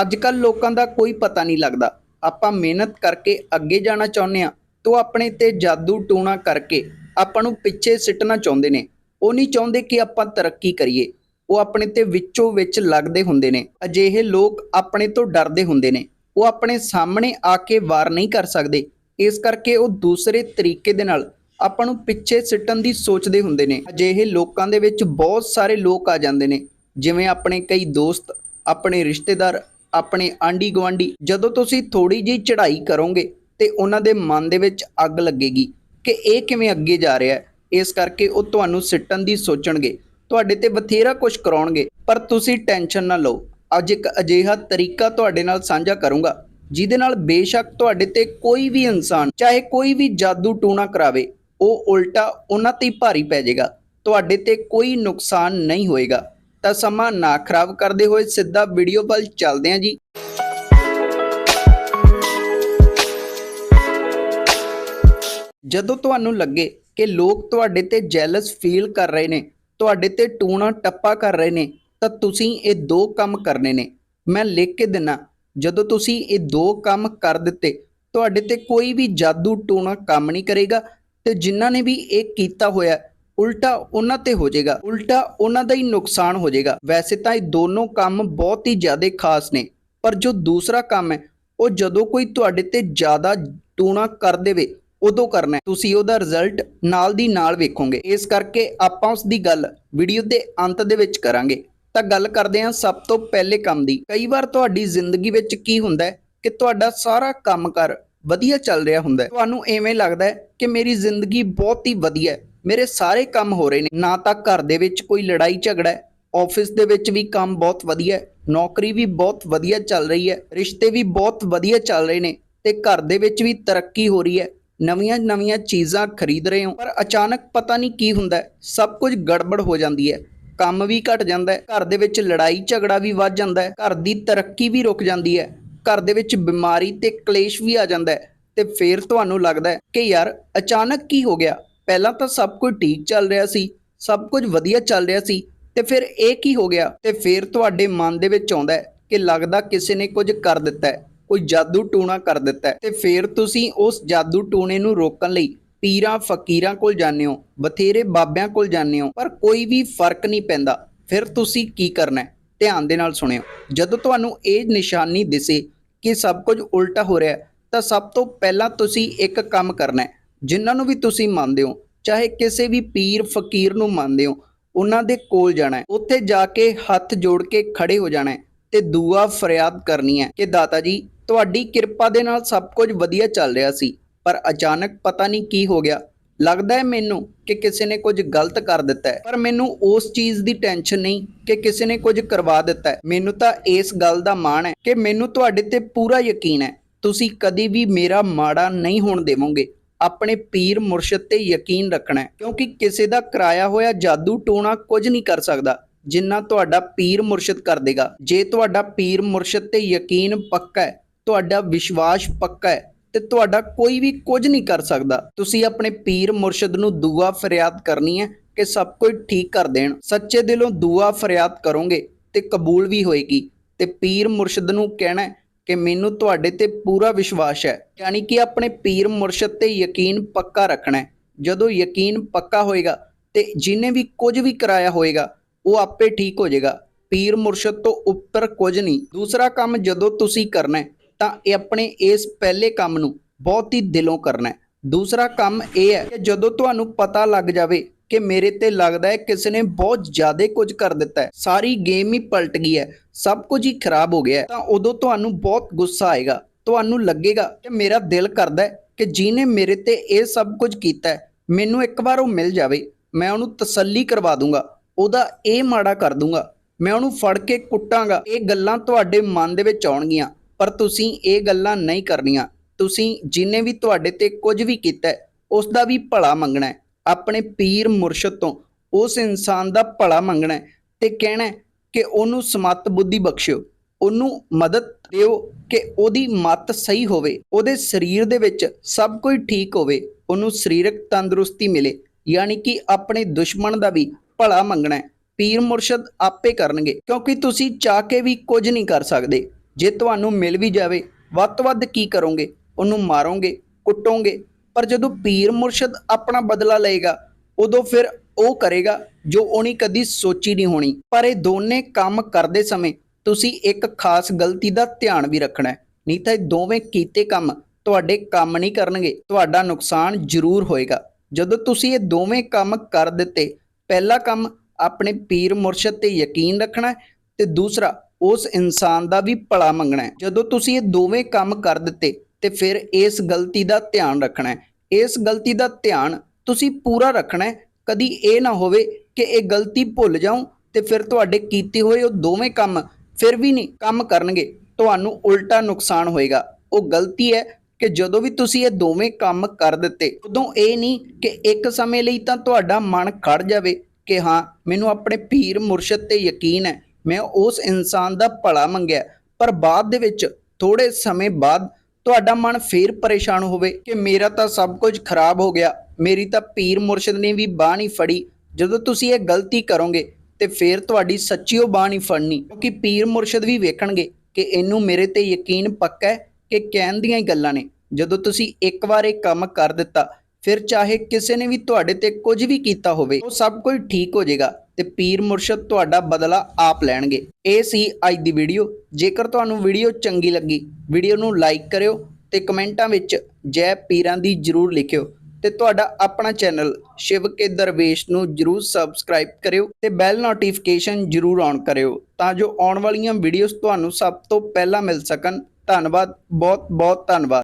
ਅੱਜ ਕੱਲ ਲੋਕਾਂ ਦਾ ਕੋਈ ਪਤਾ ਨਹੀਂ ਲੱਗਦਾ। ਆਪਾਂ ਮਿਹਨਤ ਕਰਕੇ ਅੱਗੇ ਜਾਣਾ ਚਾਹੁੰਦੇ ਆ ਤਾਂ ਆਪਣੇ ਤੇ ਜਾਦੂ ਟੂਣਾ ਕਰਕੇ ਆਪਾਂ ਨੂੰ ਪਿੱਛੇ ਸਿੱਟਣਾ ਚਾਹੁੰਦੇ ਨੇ। ਉਹ ਨਹੀਂ ਚਾਹੁੰਦੇ ਕਿ ਆਪਾਂ ਤਰੱਕੀ ਕਰੀਏ। ਉਹ ਆਪਣੇ ਤੇ ਵਿੱਚੋਂ ਵਿੱਚ ਲੱਗਦੇ ਹੁੰਦੇ ਨੇ। ਅਜਿਹੇ ਲੋਕ ਆਪਣੇ ਤੋਂ ਡਰਦੇ ਹੁੰਦੇ ਨੇ। ਉਹ ਆਪਣੇ ਸਾਹਮਣੇ ਆ ਕੇ ਵਾਰ ਨਹੀਂ ਕਰ ਸਕਦੇ। ਇਸ ਕਰਕੇ ਉਹ ਦੂਸਰੇ ਤਰੀਕੇ ਦੇ ਨਾਲ ਆਪਾਂ ਨੂੰ ਪਿੱਛੇ ਸਿੱਟਣ ਦੀ ਸੋਚਦੇ ਹੁੰਦੇ ਨੇ। ਅਜਿਹੇ ਲੋਕਾਂ ਦੇ ਵਿੱਚ ਬਹੁਤ ਸਾਰੇ ਲੋਕ ਆ ਜਾਂਦੇ ਨੇ। ਜਿਵੇਂ ਆਪਣੇ ਕਈ ਦੋਸਤ, ਆਪਣੇ ਰਿਸ਼ਤੇਦਾਰ ਆਪਣੇ ਆਂਢੀ ਗੁਆਂਢੀ, ਜਦੋਂ ਤੁਸੀਂ ਥੋੜੀ ਜਿਹੀ ਚੜ੍ਹਾਈ ਕਰੋਗੇ ਤੇ ਉਹਨਾਂ ਦੇ ਮਨ ਦੇ ਵਿੱਚ ਅੱਗ ਲੱਗੇਗੀ ਕਿ ਇਹ ਕਿਵੇਂ ਅੱਗੇ ਜਾ ਰਿਹਾ ਹੈ, ਇਸ ਕਰਕੇ ਉਹ ਤੁਹਾਨੂੰ ਸਿੱਟਣ ਦੀ ਸੋਚਣਗੇ, ਤੁਹਾਡੇ ਤੇ ਬਥੇਰਾ ਕੁਝ ਕਰਾਉਣਗੇ, ਪਰ ਤੁਸੀਂ ਟੈਨਸ਼ਨ ਨਾ ਲਓ। ਅੱਜ ਇੱਕ ਅਜਿਹਾ ਤਰੀਕਾ ਤੁਹਾਡੇ ਨਾਲ ਸਾਂਝਾ ਕਰੂੰਗਾ, ਜਿਹਦੇ ਨਾਲ ਬੇਸ਼ੱਕ ਤੁਹਾਡੇ ਤੇ ਕੋਈ ਵੀ ਇਨਸਾਨ, ਚਾਹੇ ਕੋਈ ਵੀ ਜਾਦੂ ਟੂਣਾ ਕਰਾਵੇ, ਉਹ ਉਲਟਾ ਉਹਨਾਂ ਤੇ ਭਾਰੀ ਪੈ ਜਾਏਗਾ, ਤੁਹਾਡੇ ਤੇ ਕੋਈ ਨੁਕਸਾਨ ਨਹੀਂ ਹੋਏਗਾ। ਤਾਂ ਸਮਾਂ ਨਾ ਖਰਾਬ ਕਰਦੇ ਹੋਏ ਸਿੱਧਾ ਵੀਡੀਓ ਵੱਲ ਚੱਲਦੇ ਹਾਂ ਜੀ। ਜਦੋਂ ਤੁਹਾਨੂੰ ਲੱਗੇ ਕਿ ਲੋਕ ਤੁਹਾਡੇ ਤੇ ਜੈਲਸ ਫੀਲ ਕਰ ਰਹੇ ਨੇ, ਤੁਹਾਡੇ ਤੇ ਟੂਣਾ ਟੱਪਾ ਕਰ ਰਹੇ ਨੇ, ਤਾਂ ਤੁਸੀਂ ਇਹ ਦੋ ਕੰਮ ਕਰਨੇ ਨੇ। ਮੈਂ ਲਿਖ ਕੇ ਦਿਨਾ, ਜਦੋਂ ਤੁਸੀਂ ਇਹ ਦੋ ਕੰਮ ਕਰ ਦਿੱਤੇ, ਤੁਹਾਡੇ ਤੇ ਕੋਈ ਵੀ ਜਾਦੂ ਟੂਣਾ ਕੰਮ ਨਹੀਂ ਕਰੇਗਾ ਤੇ ਜਿਨ੍ਹਾਂ ਨੇ ਵੀ ਇਹ ਕੀਤਾ ਹੋਇਆ ਉਲਟਾ ਉਹਨਾਂ ਤੇ ਹੋ ਜਾਏਗਾ, ਉਲਟਾ ਉਹਨਾਂ ਦਾ ਹੀ ਨੁਕਸਾਨ ਹੋ ਜਾਏਗਾ। ਵੈਸੇ ਤਾਂ ਇਹ ਦੋਨੋਂ ਕੰਮ ਬਹੁਤ ਹੀ ਜ਼ਿਆਦਾ ਖਾਸ ਨੇ, ਪਰ ਜੋ ਦੂਸਰਾ ਕੰਮ ਹੈ, ਉਹ ਜਦੋਂ ਕੋਈ ਤੁਹਾਡੇ ਤੇ ਜ਼ਿਆਦਾ ਟੂਣਾ ਕਰ ਦੇਵੇ, ਉਦੋਂ ਕਰਨਾ ਤੁਸੀਂ ਉਹਦਾ ਰਿਜ਼ਲਟ ਨਾਲ ਦੀ ਨਾਲ ਵੇਖੋਗੇ। ਇਸ ਕਰਕੇ ਆਪਾਂ ਉਸ ਦੀ ਗੱਲ ਵੀਡੀਓ ਦੇ ਅੰਤ ਦੇ ਵਿੱਚ ਕਰਾਂਗੇ। ਤਾਂ ਗੱਲ ਕਰਦੇ ਹਾਂ ਸਭ ਤੋਂ ਪਹਿਲੇ ਕੰਮ ਦੀ। ਕਈ ਵਾਰ ਤੁਹਾਡੀ ਜ਼ਿੰਦਗੀ ਵਿੱਚ ਕੀ ਹੁੰਦਾ ਹੈ ਕਿ ਤੁਹਾਡਾ ਸਾਰਾ ਕੰਮਕਾਰ ਵਧੀਆ ਚੱਲ ਰਿਹਾ ਹੁੰਦਾ ਹੈ। ਤੁਹਾਨੂੰ ਐਵੇਂ ਲੱਗਦਾ ਹੈ ਕਿ ਮੇਰੀ ਜ਼ਿੰਦਗੀ ਬਹੁਤ ਹੀ ਵਧੀਆ ਹੈ। ਮੇਰੇ ਸਾਰੇ ਕੰਮ ਹੋ ਰਹੇ ਨੇ। ਨਾ ਤਾਂ ਘਰ ਦੇ ਵਿੱਚ ਕੋਈ ਲੜਾਈ ਝਗੜਾ ਹੈ ਆਫਿਸ ਦੇ ਵਿੱਚ ਵੀ ਕੰਮ ਬਹੁਤ ਵਧੀਆ ਹੈ, ਨੌਕਰੀ ਵੀ ਬਹੁਤ ਵਧੀਆ ਚੱਲ ਰਹੀ ਹੈ, ਰਿਸ਼ਤੇ ਵੀ ਬਹੁਤ ਵਧੀਆ ਚੱਲ ਰਹੇ ਨੇ ਤੇ ਘਰ ਦੇ ਵਿੱਚ ਵੀ ਤਰੱਕੀ ਹੋ ਰਹੀ ਹੈ। ਨਵੀਆਂ ਨਵੀਆਂ ਚੀਜ਼ਾਂ ਖਰੀਦ ਰਹੇ ਹੋ। ਪਰ ਅਚਾਨਕ ਪਤਾ ਨਹੀਂ ਕੀ ਹੁੰਦਾ ਸਭ ਕੁਝ ਗੜਬੜ ਹੋ ਜਾਂਦੀ ਹੈ। ਕੰਮ ਵੀ ਘਟ ਜਾਂਦਾ ਹੈ, ਘਰ ਦੇ ਵਿੱਚ ਲੜਾਈ ਝਗੜਾ ਵੀ ਵੱਧ ਜਾਂਦਾ ਹੈ, ਘਰ ਦੀ ਤਰੱਕੀ ਵੀ ਰੁਕ ਜਾਂਦੀ ਹੈ। ਘਰ ਦੇ ਵਿੱਚ ਬਿਮਾਰੀ ਤੇ ਕਲੇਸ਼ ਵੀ ਆ ਜਾਂਦਾ ਹੈ ਤੇ ਫਿਰ ਤੁਹਾਨੂੰ ਲੱਗਦਾ ਕਿ ਯਾਰ ਅਚਾਨਕ ਕੀ ਹੋ ਗਿਆ? ਪਹਿਲਾਂ ਤਾਂ ਸਭ ਕੁਝ ਠੀਕ ਚੱਲ ਰਿਹਾ ਸੀ, ਸਭ ਕੁਝ ਵਧੀਆ ਚੱਲ ਰਿਹਾ ਸੀ, ਤੇ ਫਿਰ ਇਹ ਕੀ ਹੋ ਗਿਆ? ਤੇ ਫਿਰ ਤੁਹਾਡੇ ਮਨ ਦੇ ਵਿੱਚ ਆਉਂਦਾ ਹੈ ਕਿ ਲੱਗਦਾ ਕਿਸੇ ਨੇ ਕੁਝ ਕਰ ਦਿੱਤਾ ਹੈ, ਕੋਈ ਜਾਦੂ ਟੂਣਾ ਕਰ ਦਿੱਤਾ ਹੈ। ਤੇ ਫਿਰ ਤੁਸੀਂ ਉਸ ਜਾਦੂ ਟੂਣੇ ਨੂੰ ਰੋਕਣ ਲਈ ਪੀਰਾਂ ਫਕੀਰਾਂ ਕੋਲ ਜਾਂਦੇ ਹੋ, ਬਥੇਰੇ ਬਾਬਿਆਂ ਕੋਲ ਜਾਂਦੇ ਹੋ, ਪਰ ਕੋਈ ਵੀ ਫ਼ਰਕ ਨਹੀਂ ਪੈਂਦਾ। ਫਿਰ ਤੁਸੀਂ ਕੀ ਕਰਨਾ ਧਿਆਨ ਦੇ ਨਾਲ ਸੁਣਿਓ। ਜਦੋਂ ਤੁਹਾਨੂੰ ਇਹ ਨਿਸ਼ਾਨੀ ਦਿਸੇ ਕਿ ਸਭ ਕੁਝ ਉਲਟਾ ਹੋ ਰਿਹਾ ਤਾਂ ਸਭ ਤੋਂ ਪਹਿਲਾਂ ਤੁਸੀਂ ਇੱਕ ਕੰਮ ਕਰਨਾ ਹੈ। ਜਿਨ੍ਹਾਂ ਨੂੰ ਵੀ ਤੁਸੀਂ ਮੰਨਦੇ ਹੋ, ਚਾਹੇ ਕਿਸੇ ਵੀ ਪੀਰ, ਫਕੀਰ ਨੂੰ ਮੰਨਦੇ ਹੋ, ਉਹਨਾਂ ਦੇ ਕੋਲ ਜਾਣਾ ਹੈ। ਉੱਥੇ ਜਾ ਕੇ ਹੱਥ ਜੋੜ ਕੇ ਖੜੇ ਹੋ ਜਾਣਾ ਹੈ ਤੇ ਦੁਆ ਫਰਿਆਦ ਕਰਨੀ ਹੈ ਕਿ ਦਾਤਾ ਜੀ, ਤੁਹਾਡੀ ਕਿਰਪਾ ਦੇ ਨਾਲ ਸਭ ਕੁਝ ਵਧੀਆ ਚੱਲ ਰਿਹਾ ਸੀ, ਪਰ ਅਚਾਨਕ ਪਤਾ ਨਹੀਂ ਕੀ ਹੋ ਗਿਆ। ਲੱਗਦਾ ਹੈ ਮੈਨੂੰ ਕਿ ਕਿਸੇ ਨੇ ਕੁਝ ਗਲਤ ਕਰ ਦਿੱਤਾ ਹੈ, ਪਰ ਮੈਨੂੰ ਉਸ ਚੀਜ਼ ਦੀ ਟੈਨਸ਼ਨ ਨਹੀਂ ਕਿ ਕਿਸੇ ਨੇ ਕੁਝ ਕਰਵਾ ਦਿੱਤਾ ਹੈ। ਮੈਨੂੰ ਤਾਂ ਇਸ ਗੱਲ ਦਾ ਮਾਣ ਹੈ ਕਿ ਮੈਨੂੰ ਤੁਹਾਡੇ ਤੇ ਪੂਰਾ ਯਕੀਨ ਹੈ। ਤੁਸੀਂ ਕਦੀ ਵੀ ਮੇਰਾ ਮਾੜਾ ਨਹੀਂ ਹੋਣ ਦੇਵੋਗੇ। ਆਪਣੇ ਪੀਰ ਮੁਰਸ਼ਿਦ ਤੇ ਯਕੀਨ ਰੱਖਣਾ ਕਿਉਂਕਿ ਕਿਸੇ ਦਾ ਕਰਾਇਆ ਹੋਇਆ ਜਾਦੂ ਟੋਣਾ ਕੁਝ ਨਹੀਂ ਕਰ ਸਕਦਾ, ਜਿੰਨਾ ਤੁਹਾਡਾ ਪੀਰ ਮੁਰਸ਼ਿਦ ਕਰ ਦੇਗਾ। ਜੇ ਤੁਹਾਡਾ ਪੀਰ ਮੁਰਸ਼ਿਦ ਤੇ ਯਕੀਨ ਪੱਕਾ ਹੈ, ਤੁਹਾਡਾ ਵਿਸ਼ਵਾਸ ਪੱਕਾ ਹੈ, ਤੇ ਤੁਹਾਡਾ ਕੋਈ ਵੀ ਕੁਝ ਨਹੀਂ ਕਰ ਸਕਦਾ। ਤੁਸੀਂ ਆਪਣੇ ਪੀਰ ਮੁਰਸ਼ਿਦ ਨੂੰ ਦੁਆ ਫਰਿਆਦ ਕਰਨੀ ਹੈ ਕਿ ਸਭ ਕੁਝ ਠੀਕ ਕਰ ਦੇਣ। ਸੱਚੇ ਦਿਲੋਂ ਦੁਆ ਫਰਿਆਦ ਕਰੋਗੇ ਤੇ ਕਬੂਲ ਵੀ ਹੋਏਗੀ। ਤੇ ਪੀਰ ਮੁਰਸ਼ਿਦ ਨੂੰ ਕਹਿਣਾ ਕਿ ਮੈਨੂੰ ਤੁਹਾਡੇ ਤੇ ਪੂਰਾ ਵਿਸ਼ਵਾਸ ਹੈ। ਯਾਨੀ ਕਿ ਆਪਣੇ ਪੀਰ ਮੁਰਸ਼ਦ ਤੇ ਯਕੀਨ ਪੱਕਾ ਰੱਖਣਾ ਹੈ। ਜਦੋਂ ਯਕੀਨ ਪੱਕਾ ਹੋਏਗਾ ਤੇ ਜਿਨੇ ਵੀ ਕੁਝ ਵੀ ਕਰਾਇਆ ਹੋਏਗਾ, ਉਹ ਆਪੇ ਠੀਕ ਹੋ ਜਾਏਗਾ। ਪੀਰ ਮੁਰਸ਼ਦ ਤੋਂ ਉੱਪਰ ਕੁਝ ਨਹੀਂ। ਦੂਸਰਾ ਕੰਮ ਜਦੋਂ ਤੁਸੀਂ ਕਰਨਾ ਹੈ, ਤਾਂ ਇਹ ਆਪਣੇ ਇਸ ਪਹਿਲੇ ਕੰਮ ਨੂੰ ਬਹੁਤ ਹੀ ਦਿਲੋਂ ਕਰਨਾ ਹੈ। ਦੂਸਰਾ ਕੰਮ ਇਹ ਹੈ ਕਿ ਜਦੋਂ ਤੁਹਾਨੂੰ ਪਤਾ ਲੱਗ ਜਾਵੇ ਕਿ ਮੇਰੇ ਤੇ ਲੱਗਦਾ ਹੈ ਕਿਸੇ ਨੇ ਬਹੁਤ ਜ਼ਿਆਦਾ ਕੁਝ ਕਰ ਦਿੱਤਾ ਹੈ। ਸਾਰੀ ਗੇਮ ਹੀ ਪਲਟ ਗਈ ਹੈ। ਸਭ ਕੁਝ ਹੀ ਖਰਾਬ ਹੋ ਗਿਆ ਹੈ। ਤਾਂ ਉਦੋਂ ਤੁਹਾਨੂੰ ਬਹੁਤ ਗੁੱਸਾ ਆਏਗਾ। ਤੁਹਾਨੂੰ ਲੱਗੇਗਾ ਕਿ ਮੇਰਾ ਦਿਲ ਕਰਦਾ ਹੈ ਕਿ ਜਿਹਨੇ ਮੇਰੇ ਤੇ ਇਹ ਸਭ ਕੁਝ ਕੀਤਾ ਹੈ ਮੈਨੂੰ ਇੱਕ ਵਾਰ ਉਹ ਮਿਲ ਜਾਵੇ। ਮੈਂ ਉਹਨੂੰ ਤਸੱਲੀ ਕਰਵਾ ਦੂੰਗਾ। ਉਹਦਾ ਇਹ ਮਾੜਾ ਕਰ ਦੂੰਗਾ। ਮੈਂ ਉਹਨੂੰ ਫੜ ਕੇ ਕੁੱਟਾਂਗਾ। ਇਹ ਗੱਲਾਂ ਤੁਹਾਡੇ ਮਨ ਦੇ ਵਿੱਚ ਆਉਣਗੀਆਂ। ਪਰ ਤੁਸੀਂ ਇਹ ਗੱਲਾਂ ਨਹੀਂ ਕਰਨੀਆਂ। ਤੁਸੀਂ ਜਿਨੇ ਵੀ ਤੁਹਾਡੇ ਤੇ ਕੁਝ ਵੀ ਕੀਤਾ ਹੈ, ਉਸ ਦਾ ਵੀ ਭਲਾ ਮੰਗਣਾ ਹੈ। ਆਪਣੇ ਪੀਰ ਮੁਰਸ਼ਦ ਤੋਂ ਉਸ ਇਨਸਾਨ ਦਾ ਭਲਾ ਮੰਗਣਾ ਹੈ ਤੇ ਕਹਿਣਾ ਹੈ ਕਿ ਉਹਨੂੰ ਸਮਤ ਬੁੱਧੀ ਬਖਸ਼ਿਓ, ਉਹਨੂੰ ਮਦਦ ਦਿਓ ਕਿ ਉਹਦੀ ਮੱਤ ਸਹੀ ਹੋਵੇ, ਉਹਦੇ ਸਰੀਰ ਦੇ ਵਿੱਚ ਸਭ ਕੁਝ ਠੀਕ ਹੋਵੇ, ਉਹਨੂੰ ਸਰੀਰਕ ਤੰਦਰੁਸਤੀ ਮਿਲੇ, ਯਾਨੀ ਕਿ ਆਪਣੇ ਦੁਸ਼ਮਣ ਦਾ ਵੀ ਭਲਾ ਮੰਗਣਾ ਹੈ। ਪੀਰ ਮੁਰਸ਼ਦ ਆਪੇ ਕਰਨਗੇ, ਕਿਉਂਕਿ ਤੁਸੀਂ ਚਾਹ ਕੇ ਵੀ ਕੁਝ ਨਹੀਂ ਕਰ ਸਕਦੇ। ਜੇ ਤੁਹਾਨੂੰ ਮਿਲ ਵੀ ਜਾਵੇ, ਵੱਧ ਤੋਂ ਵੱਧ ਕੀ ਕਰੋਗੇ? ਉਹਨੂੰ ਮਾਰੋਗੇ, ਕੁੱਟੋਗੇ ਪਰ ਜਦੋਂ ਪੀਰ ਮੁਰਸ਼ਦ ਆਪਣਾ ਬਦਲਾ ਲਏਗਾ, ਉਦੋਂ ਫਿਰ ਉਹ ਕਰੇਗਾ ਜੋ ਉਹਨੇ ਕਦੀ ਸੋਚੀ ਨਹੀਂ ਹੋਣੀ। ਪਰ ਇਹ ਦੋਨੇ ਕੰਮ ਕਰਦੇ ਸਮੇਂ ਤੁਸੀਂ ਇੱਕ ਖਾਸ ਗਲਤੀ ਦਾ ਧਿਆਨ ਵੀ ਰੱਖਣਾ ਹੈ। ਨਹੀਂ ਤਾਂ ਇਹ ਦੋਵੇਂ ਕੀਤੇ ਕੰਮ ਤੁਹਾਡੇ ਕੰਮ ਨਹੀਂ ਕਰਨਗੇ, ਤੁਹਾਡਾ ਨੁਕਸਾਨ ਜ਼ਰੂਰ ਹੋਏਗਾ। ਜਦੋਂ ਤੁਸੀਂ ਇਹ ਦੋਵੇਂ ਕੰਮ ਕਰ ਦਿੱਤੇ, ਪਹਿਲਾ ਕੰਮ ਆਪਣੇ ਪੀਰ ਮੁਰਸ਼ਦ ਤੇ ਯਕੀਨ ਰੱਖਣਾ ਤੇ ਦੂਸਰਾ ਉਸ ਇਨਸਾਨ ਦਾ ਵੀ ਭਲਾ ਮੰਗਣਾ ਜਦੋਂ ਤੁਸੀਂ ਇਹ ਦੋਵੇਂ ਕੰਮ ਕਰ ਦਿੱਤੇ ਤੇ ਫਿਰ ਇਸ ਗਲਤੀ ਦਾ ਧਿਆਨ ਰੱਖਣਾ ਹੈ। ਇਸ ਗਲਤੀ ਦਾ ਧਿਆਨ ਤੁਸੀਂ ਪੂਰਾ ਰੱਖਣਾ ਹੈ। ਕਦੀ ਇਹ ਨਾ ਹੋਵੇ ਕਿ ਇਹ ਗਲਤੀ ਭੁੱਲ ਜਾਓ ਤੇ ਫਿਰ ਤੁਹਾਡੇ ਕੀਤੇ ਹੋਏ ਉਹ ਦੋਵੇਂ ਕੰਮ ਫਿਰ ਵੀ ਨਹੀਂ ਕੰਮ ਕਰਨਗੇ। ਤੁਹਾਨੂੰ ਉਲਟਾ ਨੁਕਸਾਨ ਹੋਏਗਾ। ਉਹ ਗਲਤੀ ਹੈ ਕਿ ਜਦੋਂ ਵੀ ਤੁਸੀਂ ਇਹ ਦੋਵੇਂ ਕੰਮ ਕਰ ਦਿੱਤੇ, ਉਦੋਂ ਇਹ ਨਹੀਂ ਕਿ ਇੱਕ ਸਮੇਂ ਲਈ ਤਾਂ ਤੁਹਾਡਾ ਮਨ ਖੜ ਜਾਵੇ ਕਿ ਹਾਂ, ਮੈਨੂੰ ਆਪਣੇ ਪੀਰ ਮੁਰਸ਼ਦ ਤੇ ਯਕੀਨ ਹੈ। ਮੈਂ ਉਸ ਇਨਸਾਨ ਦਾ ਭਲਾ ਮੰਗਿਆ। ਪਰ ਬਾਅਦ ਦੇ ਵਿੱਚ ਥੋੜੇ ਸਮੇਂ ਬਾਅਦ ਤੁਹਾਡਾ ਮਨ ਫੇਰ ਪਰੇਸ਼ਾਨ ਹੋਵੇ ਕਿ ਮੇਰਾ ਤਾਂ ਸਭ ਕੁਝ ਖਰਾਬ ਹੋ ਗਿਆ, ਮੇਰੀ ਤਾਂ ਪੀਰ ਮੁਰਸ਼ਦ ਨੇ ਵੀ ਬਾਹ ਨਹੀਂ ਫੜੀ। ਜਦੋਂ ਤੁਸੀਂ ਇਹ ਗਲਤੀ ਕਰੋਗੇ ਤੇ ਫੇਰ ਤੁਹਾਡੀ ਸੱਚੀ ਉਹ ਬਾਹ ਨਹੀਂ ਫੜਨੀ। ਕਿਉਂਕਿ ਪੀਰ ਮੁਰਸ਼ਦ ਵੀ ਵੇਖਣਗੇ ਕਿ ਇਹਨੂੰ ਮੇਰੇ ਤੇ ਯਕੀਨ ਪੱਕਾ ਹੈ ਕਿ ਕਹਿਣ ਦੀਆਂ ਹੀ ਗੱਲਾਂ ਨੇ। ਜਦੋਂ ਤੁਸੀਂ ਇੱਕ ਵਾਰ ਇਹ ਕੰਮ ਕਰ ਦਿੱਤਾ ਫਿਰ ਚਾਹੇ ਕਿਸੇ ਨੇ ਵੀ ਤੁਹਾਡੇ ਤੇ ਕੁਝ ਵੀ ਕੀਤਾ ਹੋਵੇ, ਉਹ ਸਭ ਕੁਝ ਠੀਕ ਹੋ ਜਾਏਗਾ ਤੇ ਪੀਰ ਮੁਰਸ਼ਦ ਤੁਹਾਡਾ ਬਦਲਾ ਆਪ ਲੈਣਗੇ। ਇਹ ਸੀ ਅੱਜ ਦੀ ਵੀਡੀਓ। ਜੇਕਰ ਤੁਹਾਨੂੰ ਵੀਡੀਓ ਚੰਗੀ ਲੱਗੀ, ਵੀਡੀਓ ਨੂੰ ਲਾਈਕ ਕਰਿਓ ਤੇ ਕਮੈਂਟਾਂ ਵਿੱਚ ਜੈ ਪੀਰਾਂ ਦੀ ਜਰੂਰ ਲਿਖਿਓ ਤੇ ਤੁਹਾਡਾ ਆਪਣਾ ਚੈਨਲ ਸ਼ਿਵ ਕੇ ਦਰਵੇਸ਼ ਨੂੰ ਜਰੂਰ ਸਬਸਕ੍ਰਾਈਬ ਕਰਿਓ ਤੇ ਬੈਲ ਨੋਟੀਫਿਕੇਸ਼ਨ ਜਰੂਰ ਔਨ ਕਰਿਓ ਤਾਂ ਜੋ ਆਉਣ ਵਾਲੀਆਂ ਵੀਡੀਓਜ਼ ਤੁਹਾਨੂੰ ਸਭ ਤੋਂ ਪਹਿਲਾਂ ਮਿਲ ਸਕਣ। ਧੰਨਵਾਦ ਬਹੁਤ ਬਹੁਤ ਧੰਨਵਾਦ।